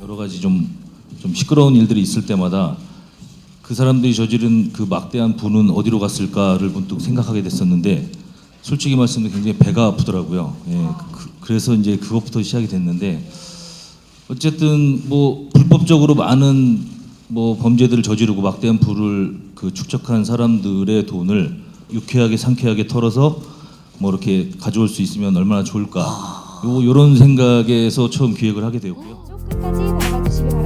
여러 가지 좀, 좀 시끄러운 일들이 있을 때마다 그 사람들이 저지른 그 막대한 분은 어디로 갔을까를 문득 생각하게 됐었는데 솔직히 말씀드리면 굉장히 배가 아프더라고요. 예, 그, 그래서 이제 그것부터 시작이 됐는데 어쨌든 뭐 불법적으로 많은 뭐 범죄들을 저지르고 막대한 부를 그 축적한 사람들의 돈을 유쾌하게 상쾌하게 털어서 뭐 이렇게 가져올 수 있으면 얼마나 좋을까. 요 요런 생각에서 처음 기획을 하게 되었고요. 쭉 끝까지 바라봐 주시기 바랍니다.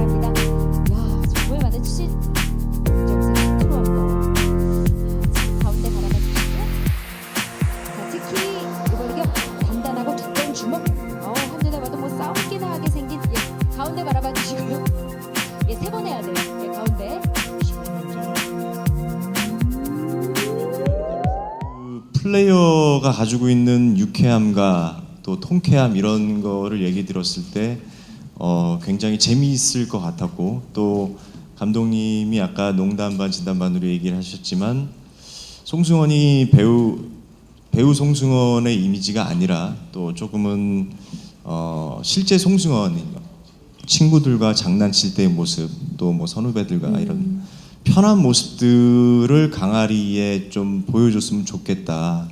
플레이어가 가지고 있는 유쾌함과 또 통쾌함 이런 거를 얘기 들었을 때 어, 굉장히 재미있을 것 같았고 또 감독님이 아까 농담 반 진담 반으로 얘기를 하셨지만 송승헌이 배우 배우 송승헌의 이미지가 아니라 또 조금은 어, 실제 송승헌 친구들과 장난칠 때의 모습 또 뭐 선후배들과 이런 편한 모습들을 강아리에 좀 보여줬으면 좋겠다.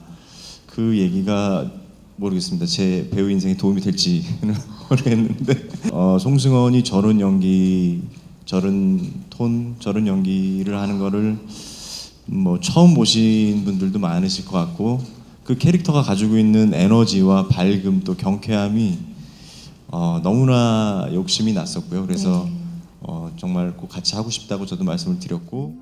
그 얘기가 모르겠습니다. 제 배우 인생에 도움이 될지는 모르겠는데 어, 송승헌이 저런 연기, 저런 톤, 저런 연기를 하는 거를 뭐 처음 보신 분들도 많으실 것 같고 그 캐릭터가 가지고 있는 에너지와 밝음 또 경쾌함이 어, 너무나 욕심이 났었고요. 그래서 네. 어, 정말 꼭 같이 하고 싶다고 저도 말씀을 드렸고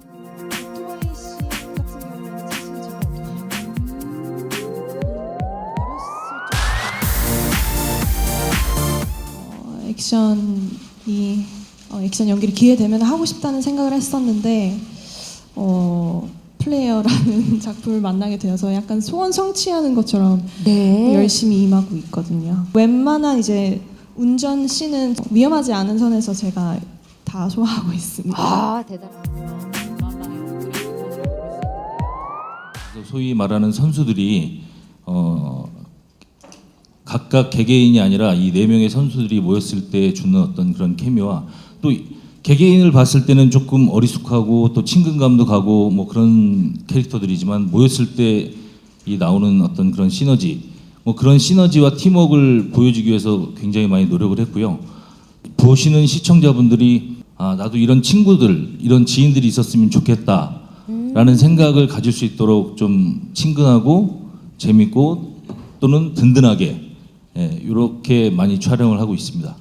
어, 액션이 어, 액션 연기를 기회 되면 하고 싶다는 생각을 했었는데 어, 플레이어라는 작품을 만나게 되어서 약간 소원 성취하는 것처럼 네. 열심히 임하고 있거든요. 웬만한 이제 운전 씬은 위험하지 않은 선에서 제가 다 소화하고 있습니다. 아, 대단하다. 소위 말하는 선수들이 어, 각각 개개인이 아니라 이 네 명의 선수들이 모였을 때 주는 어떤 그런 케미와 또 개개인을 봤을 때는 조금 어리숙하고 또 친근감도 가고 뭐 그런 캐릭터들이지만 모였을 때 이 나오는 어떤 그런 시너지 뭐 그런 시너지와 팀워크를 보여주기 위해서 굉장히 많이 노력을 했고요. 보시는 시청자분들이 아 나도 이런 친구들 이런 지인들이 있었으면 좋겠다 라는 생각을 가질 수 있도록 좀 친근하고 재밌고 또는 든든하게 예, 이렇게 많이 촬영을 하고 있습니다.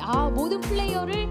아 모든 플레이어를